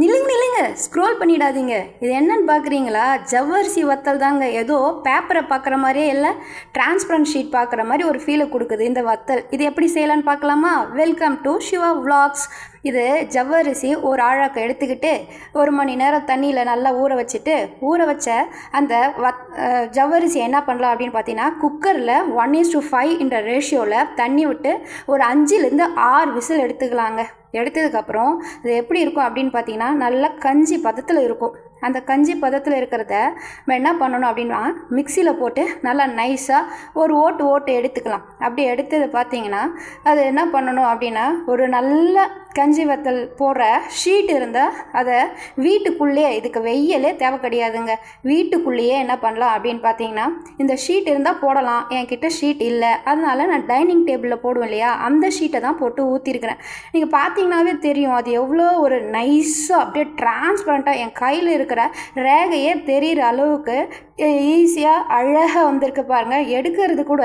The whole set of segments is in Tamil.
நில்லுங்க நில்லுங்க. ஸ்க்ரோல் பண்ணிடாதீங்க. இது என்னன்னு பார்க்குறீங்களா ஜவ்வரிசி வத்தல் தாங்க. ஏதோ பேப்பரை பார்க்குற மாதிரியே இல்லை டிரான்ஸ்பரண்ட் ஷீட் பார்க்குற மாதிரி ஒரு ஃபீலை கொடுக்குது இந்த வத்தல். இது எப்படி செய்யலான்னு பார்க்கலாமா வெல்கம் டு சிவா வ்ளாக்ஸ் இது ஜவ்வரிசி ஒரு ஆழாக்க எடுத்துக்கிட்டு ஒரு மணி நேரம் தண்ணியில் நல்லா ஊற வச்சுட்டு ஊற வச்ச அந்த வத் ஜவ்வரிசி என்ன பண்ணலாம் அப்படின்னு பார்த்தீங்கன்னா குக்கரில் ஒன் இஸ் டு ஃபைவ் என்ற ரேஷியோவில் தண்ணி விட்டு ஒரு அஞ்சுலேருந்து ஆறு விசில் எடுத்துக்கலாங்க. எடுத்ததுக்கப்புறம் இது எப்படி இருக்கும் அப்படின்னு பார்த்தீங்கன்னா நல்லா கஞ்சி பதத்தில் இருக்கும். அந்த கஞ்சி பதத்தில் இருக்கிறத நம்ம என்ன பண்ணணும் அப்படின்னா மிக்சியில் போட்டு நல்லா நைஸாக ஒரு ஓட்டு ஓட்டு எடுத்துக்கலாம். அப்படி எடுத்தது பார்த்தீங்கன்னா அது என்ன பண்ணணும் அப்படின்னா ஒரு நல்ல கஞ்சி வத்தல் போடுற ஷீட் இருந்தால் அதை வீட்டுக்குள்ளேயே இதுக்கு வெயிலே தேவை கிடையாதுங்க. வீட்டுக்குள்ளேயே என்ன பண்ணலாம் அப்படின்னு பார்த்தீங்கன்னா இந்த ஷீட் இருந்தால் போடலாம். என்கிட்ட ஷீட் இல்லை. அதனால நான் டைனிங் டேபிளில் போடுவேன் இல்லையா? அந்த ஷீட்டை தான் போட்டு ஊற்றிருக்கிறேன் நீங்கள் பார்த்தீங்கன்னாவே தெரியும். அது எவ்வளோ ஒரு நைஸாக அப்படியே டிரான்ஸ்பரண்ட்டாக என் கையில் இருக்கிற ரேகையே தெரிகிற அளவுக்கு ஈஸியாக அழகாக வந்திருக்கு பாருங்கள் எடுக்கிறது கூட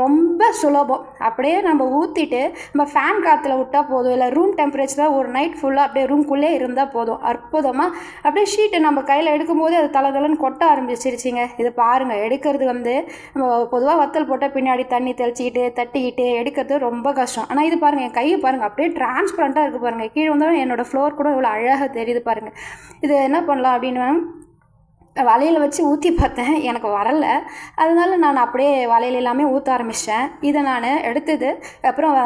ரொம்ப சுலபம். அப்படியே நம்ம ஊற்றிட்டு நம்ம ஃபேன் காற்றுல விட்டால் போதும். இல்லை ரூம் டெம்பரேச்சரில் ஒரு நைட் ஃபுல்லாக அப்படியே ரூம்குள்ளே இருந்தால் போதும். அற்புதமாக அப்படியே ஷீட்டை நம்ம கையில் எடுக்கும்போது அது தலை கொட்ட ஆரம்பிச்சிருச்சுங்க. இது பாருங்கள் எடுக்கிறது வந்து நம்ம பொதுவாக வத்தல் போட்டால் பின்னாடி தண்ணி தெளிச்சிக்கிட்டு தட்டிக்கிட்டு எடுக்கிறது ரொம்ப கஷ்டம். ஆனால் இது பாருங்கள் என் கையை பாருங்கள் அப்படியே டிரான்ஸ்பரண்ட்டாக இருக்குது பாருங்கள் கீழே வந்தாலும் என்னோடய ஃப்ளோர் கூட இவ்வளோ அழகாக தெரியுது பாருங்கள் இது என்ன பண்ணலாம் அப்படின்னு வலையில் வச்சு ஊற்றி பார்த்தேன் எனக்கு வரலை. அதனால நான் அப்படியே வலையில் எல்லாமே ஊற்ற ஆரம்பித்தேன் இதை நான் எடுத்தது அப்புறம்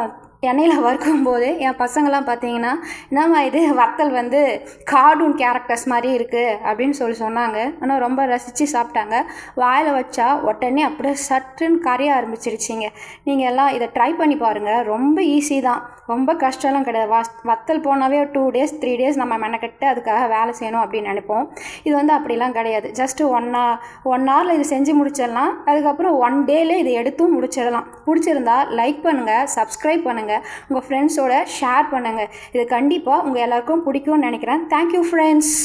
எண்ணெயில் வறுக்கும்போது என் பசங்களாம் பார்த்தீங்கன்னா என்னம்மா இது வத்தல் வந்து கார்டூன் கேரக்டர்ஸ் மாதிரி இருக்குது அப்படின்னு சொல்லி சொன்னாங்க. ஆனால் ரொம்ப ரசித்து சாப்பிட்டாங்க. வாயில் வச்சா உடனே அப்படியே சட்டுன்னு கரைய ஆரம்பிச்சிருச்சிங்க. நீங்கள் எல்லாம் இதை ட்ரை பண்ணி பாருங்கள் ரொம்ப ஈஸி தான். ரொம்ப கஷ்டம்லாம் கிடையாது. வஸ் வத்தல் போனாவே டூ டேஸ் த்ரீ டேஸ் நம்ம மெனக்கட்டு அதுக்காக வேலை செய்யணும் அப்படின்னு நினைப்போம். இது வந்து அப்படிலாம் கிடையாது. ஜஸ்ட்டு ஒன் ஹவர் ஒன் ஹவரில் இது செஞ்சு முடிச்சிடலாம். அதுக்கப்புறம் ஒன் டேலே இதை எடுத்தும் முடிச்சிடலாம். பிடிச்சிருந்தா லைக் பண்ணுங்கள் சப்ஸ்கிரைப் பண்ணுங்கள் உங்கள் ஃப்ரெண்ட்ஸோட ஷேர் பண்ணுங்கள் இது கண்டிப்பாக உங்கள் எல்லாருக்கும் பிடிக்கும்னு நினைக்கிறேன். Thank you friends